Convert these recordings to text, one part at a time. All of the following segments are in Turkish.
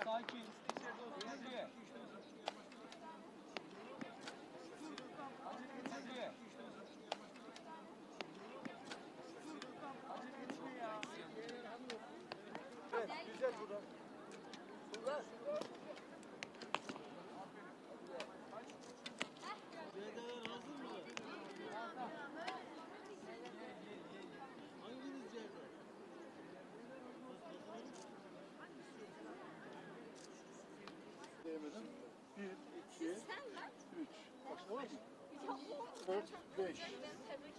Sakin. Diyemedim. Bir, iki, üç. Başka var mı? Dört, beş.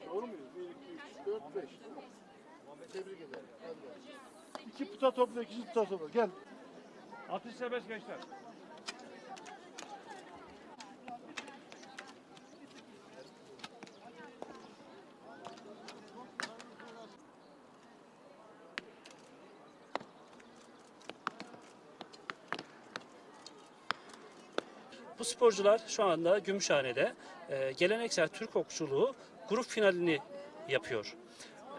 Doğru muyuz? Bir, iki, üç, dört, beş. Tebrik ederim. İki puta topla, iki puta topla. Gel. Atış serbest gençler. Bu sporcular şu anda Gümüşhane'de e, geleneksel Türk okçuluğu grup finalini yapıyor.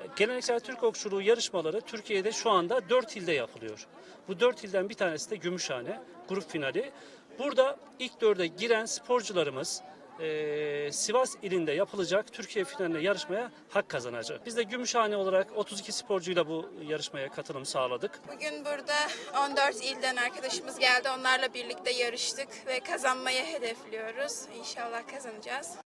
E, Geleneksel Türk okçuluğu yarışmaları Türkiye'de şu anda 4 ilde yapılıyor. Bu 4 ilden bir tanesi de Gümüşhane grup finali. Burada ilk dörde giren sporcularımız e, Sivas ilinde yapılacak Türkiye finaline yarışmaya hak kazanacak. Biz de Gümüşhane olarak 32 sporcuyla bu yarışmaya katılım sağladık. Bugün burada 14 ilden arkadaşımız geldi. Onlarla birlikte yarıştık ve kazanmayı hedefliyoruz. İnşallah kazanacağız.